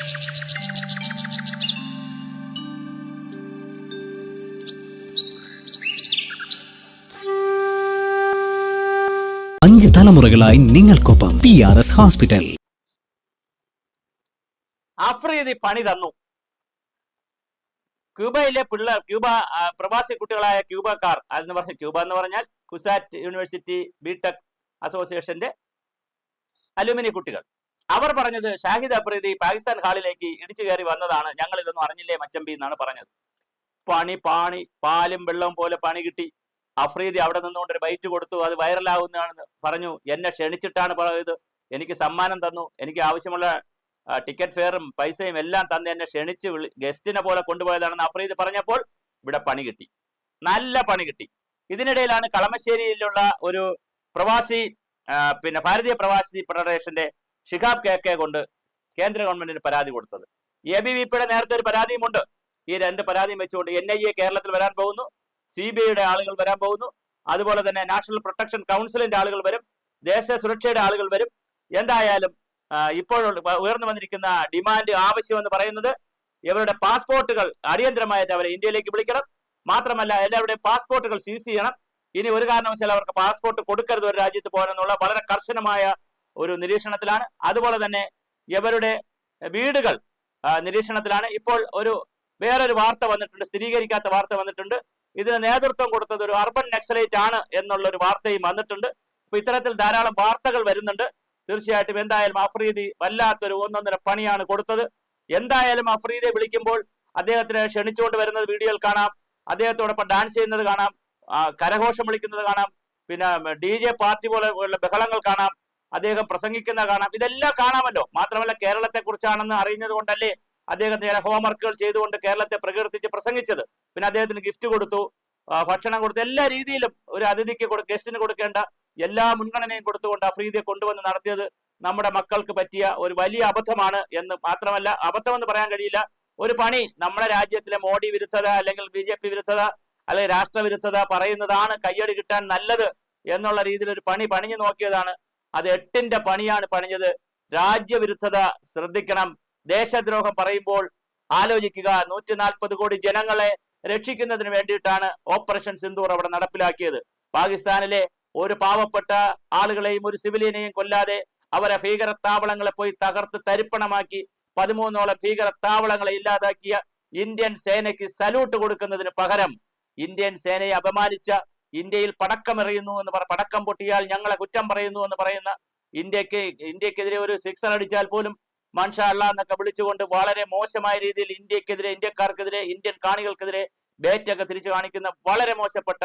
അഞ്ച് തലമുറകളായി നിങ്ങൾക്കൊപ്പം P R S hospital Afridi പണി തന്നു. ക്യൂബയിലെ പിള്ളേർ ക്യൂബ പ്രവാസി കുട്ടികളായ ക്യൂബക്കാർ അതെന്ന് പറഞ്ഞ ക്യൂബ എന്ന് പറഞ്ഞാൽ കുസാറ്റ് യൂണിവേഴ്സിറ്റി ബിടെക് അസോസിയേഷന്റെ അലുമിനി കുട്ടികൾ. അവർ പറഞ്ഞത് ഷാഹിദ് അഫ്രീദി പാകിസ്ഥാൻ ഹാളിലേക്ക് ഇടിച്ചു കയറി വന്നതാണ്. ഞങ്ങൾ ഇതൊന്നും അറിഞ്ഞില്ലേ മച്ചമ്പി എന്നാണ് പറഞ്ഞത്. പണി പാണി പാലും വെള്ളവും പോലെ പണി കിട്ടി. അഫ്രീദി അവിടെ നിന്നുകൊണ്ട് ഒരു ബൈറ്റ് കൊടുത്തു. അത് വൈറലാകുന്നതാണെന്ന് പറഞ്ഞു. എന്നെ ക്ഷണിച്ചിട്ടാണ് പോയത് എനിക്ക് സമ്മാനം തന്നു. എനിക്ക് ആവശ്യമുള്ള ടിക്കറ്റ് ഫെയറും പൈസയും എല്ലാം തന്ന് എന്നെ ക്ഷണിച്ച് ഗസ്റ്റിനെ പോലെ കൊണ്ടുപോയതാണെന്ന് അഫ്രീദ് പറഞ്ഞപ്പോൾ ഇവിടെ പണി കിട്ടി. നല്ല പണി കിട്ടി. ഇതിനിടയിലാണ് കളമശ്ശേരിയിലുള്ള ഒരു പ്രവാസി പിന്നെ ഭാരതീയ പ്രവാസി ഫെഡറേഷന്റെ ഷിഹാബ് കെ കെ കൊണ്ട് കേന്ദ്ര ഗവൺമെന്റിന് പരാതി കൊടുത്തത്. എ ബി വി പിയുടെ നേരത്തെ ഒരു പരാതിയുമുണ്ട്. ഈ രണ്ട് പരാതിയും വെച്ചുകൊണ്ട് എൻ ഐ എ കേരളത്തിൽ വരാൻ പോകുന്നു. സി ബി ഐയുടെ ആളുകൾ വരാൻ പോകുന്നു. അതുപോലെ തന്നെ നാഷണൽ പ്രൊട്ടക്ഷൻ കൗൺസിലിന്റെ ആളുകൾ വരും. ദേശീയ സുരക്ഷയുടെ ആളുകൾ വരും. എന്തായാലും ഇപ്പോൾ ഉയർന്നു വന്നിരിക്കുന്ന ഡിമാൻഡ് ആവശ്യം എന്ന് പറയുന്നത് ഇവരുടെ പാസ്പോർട്ടുകൾ അടിയന്തരമായിട്ട് അവരെ ഇന്ത്യയിലേക്ക് വിളിക്കണം. മാത്രമല്ല എല്ലാവരുടെയും പാസ്പോർട്ടുകൾ സീസ് ചെയ്യണം. ഇനി ഒരു കാരണവശാലും അവർക്ക് പാസ്പോർട്ട് കൊടുക്കരുത് ഒരു രാജ്യത്ത് പോകാനെന്നുള്ള വളരെ കർശനമായ ഒരു നിരീക്ഷണത്തിലാണ്. അതുപോലെ തന്നെ ഇവരുടെ വീടുകൾ നിരീക്ഷണത്തിലാണ്. ഇപ്പോൾ ഒരു വേറൊരു വാർത്ത വന്നിട്ടുണ്ട് സ്ഥിരീകരിക്കാത്ത വാർത്ത വന്നിട്ടുണ്ട്. ഇതിന് നേതൃത്വം കൊടുത്തത് ഒരു അർബൻ നക്സലൈറ്റ് ആണ് എന്നുള്ള ഒരു വാർത്തയും വന്നിട്ടുണ്ട്. അപ്പൊ ഇത്തരത്തിൽ ധാരാളം വാർത്തകൾ വരുന്നുണ്ട്. തീർച്ചയായിട്ടും എന്തായാലും അഫ്രീദി വല്ലാത്തൊരു ഒന്നൊന്നര പണിയാണ് കൊടുത്തത്. എന്തായാലും അഫ്രീദിയെ വിളിക്കുമ്പോൾ അദ്ദേഹത്തിനെ ക്ഷണിച്ചുകൊണ്ട് വരുന്നത് വീഡിയോയിൽ കാണാം. അദ്ദേഹത്തോടൊപ്പം ഡാൻസ് ചെയ്യുന്നത് കാണാം. കരഘോഷം വിളിക്കുന്നത് കാണാം. പിന്നെ ഡി ജെ പാർട്ടി പോലെ ബഹളങ്ങൾ കാണാം. അദ്ദേഹം പ്രസംഗിക്കുന്ന കാണാം. ഇതെല്ലാം കാണാമല്ലോ. മാത്രമല്ല കേരളത്തെ കുറിച്ചാണെന്ന് അറിയുന്നത് കൊണ്ടല്ലേ അദ്ദേഹം ചില ഹോംവർക്കുകൾ ചെയ്തുകൊണ്ട് കേരളത്തെ പ്രകീർത്തിച്ച് പ്രസംഗിച്ചത്. പിന്നെ അദ്ദേഹത്തിന് ഗിഫ്റ്റ് കൊടുത്തു ഭക്ഷണം കൊടുത്തു. എല്ലാ രീതിയിലും ഒരു അതിഥിക്ക് ഗസ്റ്റിന് കൊടുക്കേണ്ട എല്ലാ മുൻഗണനയും കൊടുത്തുകൊണ്ട് അഫ്രീദിയെ കൊണ്ടുവന്ന് നടത്തിയത് നമ്മുടെ മക്കൾക്ക് പറ്റിയ ഒരു വലിയ അബദ്ധമാണ് എന്ന് മാത്രമല്ല അബദ്ധം എന്ന് പറയാൻ കഴിയില്ല. ഒരു പണി നമ്മുടെ രാജ്യത്തിലെ മോഡി വിരുദ്ധത അല്ലെങ്കിൽ ബി ജെ പി വിരുദ്ധത അല്ലെങ്കിൽ രാഷ്ട്രവിരുദ്ധത പറയുന്നതാണ് കയ്യടി കിട്ടാൻ നല്ലത് എന്നുള്ള രീതിയിൽ ഒരു പണി പണിഞ്ഞു നോക്കിയതാണ് അത് എട്ടിന്റെ പണിയാണ് പണിഞ്ഞത്. രാജ്യവിരുദ്ധത ശ്രദ്ധിക്കണം. ദേശദ്രോഹം പറയുമ്പോൾ ആലോചിക്കുക. നൂറ്റി നാൽപ്പത് കോടി ജനങ്ങളെ രക്ഷിക്കുന്നതിന് വേണ്ടിയിട്ടാണ് ഓപ്പറേഷൻ സിന്ദൂർ അവിടെ നടപ്പിലാക്കിയത്. പാകിസ്ഥാനിലെ ഒരു പാവപ്പെട്ട ആളുകളെയും ഒരു സിവിലിയനെയും കൊല്ലാതെ അവരെ ഭീകര താവളങ്ങളെ പോയി തകർത്ത് തരിപ്പണമാക്കി പതിമൂന്നോളം ഭീകര താവളങ്ങളെ ഇല്ലാതാക്കിയ ഇന്ത്യൻ സേനയ്ക്ക് സല്യൂട്ട് കൊടുക്കുന്നതിന് പകരം ഇന്ത്യൻ സേനയെ അപമാനിച്ച ഇന്ത്യയിൽ പടക്കമെറിയുന്നു എന്ന് പറ പടക്കം പൊട്ടിയാൽ ഞങ്ങളെ കുറ്റം പറയുന്നു എന്ന് പറയുന്ന ഇന്ത്യയ്ക്ക് ഇന്ത്യക്കെതിരെ ഒരു സിക്സർ അടിച്ചാൽ പോലും മൻഷാ അള്ള എന്നൊക്കെ വിളിച്ചുകൊണ്ട് വളരെ മോശമായ രീതിയിൽ ഇന്ത്യക്കെതിരെ ഇന്ത്യക്കാർക്കെതിരെ ഇന്ത്യൻ കാണികൾക്കെതിരെ ബേറ്റൊക്കെ തിരിച്ചു കാണിക്കുന്ന വളരെ മോശപ്പെട്ട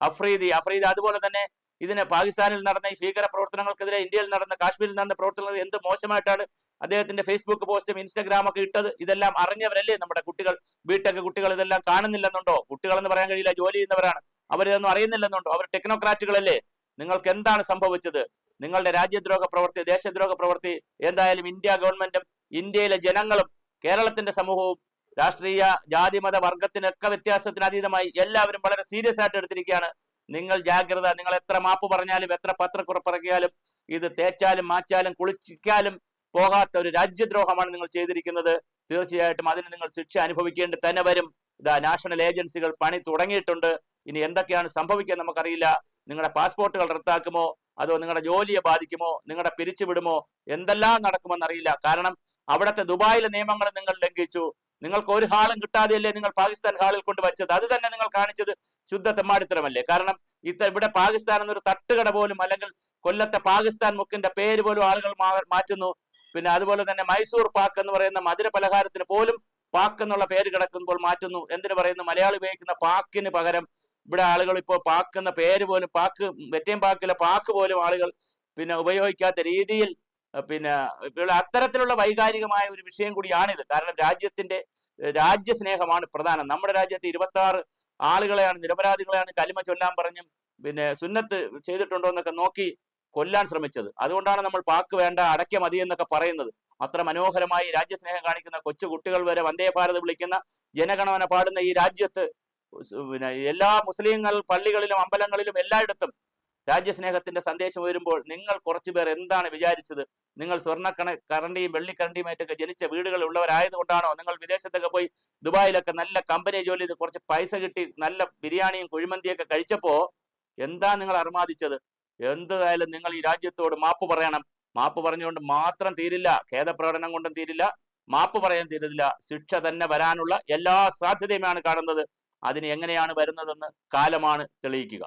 അഫ്രീദി. അഫ്രീദി അതുപോലെ തന്നെ ഇതിനെ പാകിസ്ഥാനിൽ നടന്ന ഈ ഭീകര പ്രവർത്തനങ്ങൾക്കെതിരെ ഇന്ത്യയിൽ നടന്ന കാശ്മീരിൽ നടന്ന പ്രവർത്തനങ്ങൾ എന്ത് മോശമായിട്ടാണ് അദ്ദേഹത്തിന്റെ ഫേസ്ബുക്ക് പോസ്റ്റും ഇൻസ്റ്റഗ്രാം ഒക്കെ ഇട്ടത്? ഇതെല്ലാം അറിഞ്ഞവരല്ലേ നമ്മുടെ കുട്ടികൾ? ബിടെക് കുട്ടികൾ ഇതെല്ലാം കാണുന്നില്ലെന്നുണ്ടോ? കുട്ടികളെന്ന് പറയാൻ കഴിയില്ല ജോലി ചെയ്യുന്നവരാണ്. അവരിതൊന്നും അറിയുന്നില്ലെന്നുണ്ടോ? അവർ ടെക്നോക്രാറ്റുകളല്ലേ? നിങ്ങൾക്ക് എന്താണ് സംഭവിച്ചത്? നിങ്ങളുടെ രാജ്യദ്രോഹ പ്രവൃത്തി ദേശദ്രോഹ പ്രവൃത്തി എന്തായാലും ഇന്ത്യ ഗവൺമെന്റും ഇന്ത്യയിലെ ജനങ്ങളും കേരളത്തിന്റെ സമൂഹവും രാഷ്ട്രീയ ജാതി മത വർഗത്തിനൊക്കെ വ്യത്യാസത്തിന് അതീതമായി എല്ലാവരും വളരെ സീരിയസ് ആയിട്ട് എടുത്തിരിക്കുകയാണ്. നിങ്ങൾ ജാഗ്രത നിങ്ങൾ എത്ര മാപ്പ് പറഞ്ഞാലും എത്ര പത്രക്കുറപ്പിറക്കിയാലും ഇത് തേച്ചാലും മാച്ചാലും കുളിച്ചിക്കാലും പോകാത്ത ഒരു രാജ്യദ്രോഹമാണ് നിങ്ങൾ ചെയ്തിരിക്കുന്നത്. തീർച്ചയായിട്ടും അതിന് നിങ്ങൾ ശിക്ഷ അനുഭവിക്കേണ്ടി തന്നെ വരും. ഇതാ നാഷണൽ ഏജൻസികൾ പണി തുടങ്ങിയിട്ടുണ്ട്. ഇനി എന്തൊക്കെയാണ് സംഭവിക്കുക നമുക്കറിയില്ല. നിങ്ങളുടെ പാസ്പോർട്ടുകൾ റദ്ദാക്കുമോ? അതോ നിങ്ങളുടെ ജോലിയെ ബാധിക്കുമോ? നിങ്ങളുടെ പിരിച്ചുവിടുമോ എന്തെല്ലാം നടക്കുമെന്ന് അറിയില്ല. കാരണം അവിടുത്തെ ദുബായിലെ നിയമങ്ങൾ നിങ്ങൾ ലംഘിച്ചു. നിങ്ങൾക്ക് ഒരു ഹാളും കിട്ടാതെയല്ലേ നിങ്ങൾ പാകിസ്ഥാൻ ഹാളിൽ കൊണ്ട് വെച്ചത്? അത് തന്നെ നിങ്ങൾ കാണിച്ചത് ശുദ്ധ തെമ്മാടിത്തരമല്ലേ? കാരണം ഇത്ത ഇവിടെ പാകിസ്ഥാൻ എന്നൊരു തട്ടുകട പോലും അല്ലെങ്കിൽ കൊല്ലത്തെ പാകിസ്ഥാൻ മുക്കിന്റെ പേര് പോലും ആളുകൾ മാറ്റുന്നു. പിന്നെ അതുപോലെ തന്നെ മൈസൂർ പാക്ക് എന്ന് പറയുന്ന മധുര പലഹാരത്തിന് പോലും പാക്ക് എന്നുള്ള പേര് കിടക്കുമ്പോൾ മാറ്റുന്നു. എന്തിനു പറയുന്നു? മലയാളി ഉപയോഗിക്കുന്ന പാക്കിന് പകരം ഇവിടെ ആളുകൾ ഇപ്പോൾ പാക്ക് എന്ന പേര് പോലും പാക്ക് വെറ്റയും പാക്കിലെ പാക്ക് പോലും ആളുകൾ പിന്നെ ഉപയോഗിക്കാത്ത രീതിയിൽ പിന്നെ അത്തരത്തിലുള്ള വൈകാരികമായ ഒരു വിഷയം കൂടിയാണിത്. കാരണം രാജ്യത്തിന്റെ രാജ്യസ്നേഹമാണ് പ്രധാനം. നമ്മുടെ രാജ്യത്ത് ഇരുപത്തി ആറ് ആളുകളെയാണ് നിരപരാധികളെയാണ് കലിമ ചൊല്ലാൻ പറഞ്ഞും പിന്നെ സുന്നത്ത് ചെയ്തിട്ടുണ്ടോ എന്നൊക്കെ നോക്കി കൊല്ലാൻ ശ്രമിച്ചത്. അതുകൊണ്ടാണ് നമ്മൾ പാക്ക് വേണ്ട അടയ്ക്ക മതി എന്നൊക്കെ പറയുന്നത്. അത്ര മനോഹരമായി രാജ്യസ്നേഹം കാണിക്കുന്ന കൊച്ചു കുട്ടികൾ വരെ വന്ദേ ഭാരത് വിളിക്കുന്ന ജനഗണമന പാടുന്ന ഈ രാജ്യത്ത് പിന്നെ എല്ലാ മുസ്ലിങ്ങൾ പള്ളികളിലും അമ്പലങ്ങളിലും എല്ലായിടത്തും രാജ്യസ്നേഹത്തിന്റെ സന്ദേശം വരുമ്പോൾ നിങ്ങൾ കുറച്ചു പേർ എന്താണ് വിചാരിച്ചത്? നിങ്ങൾ സ്വർണക്കണ കറണ്ടിയും വെള്ളിക്കറണ്ടിയുമായിട്ടൊക്കെ ജനിച്ച വീടുകൾ ഉള്ളവരായതുകൊണ്ടാണോ നിങ്ങൾ വിദേശത്തൊക്കെ പോയി ദുബായിലൊക്കെ നല്ല കമ്പനി ജോലി ചെയ്ത് കുറച്ച് പൈസ കിട്ടി നല്ല ബിരിയാണിയും കുഴിമന്തിയൊക്കെ കഴിച്ചപ്പോ എന്താ നിങ്ങൾ അർമാദിച്ചത്? എന്തായാലും നിങ്ങൾ ഈ രാജ്യത്തോട് മാപ്പ് പറയണം. മാപ്പ് പറഞ്ഞുകൊണ്ട് മാത്രം തീരില്ല. ഖേദപ്രകടനം കൊണ്ടും തീരില്ല. മാപ്പ് പറയാൻ തീരില്ല. ശിക്ഷ തന്നെ വരാനുള്ള എല്ലാ സാധ്യതയുമാണ് കാണുന്നത്. അതിന് എങ്ങനെയാണ് വരുന്നതെന്ന് കാലമാണ് തെളിയിക്കുക.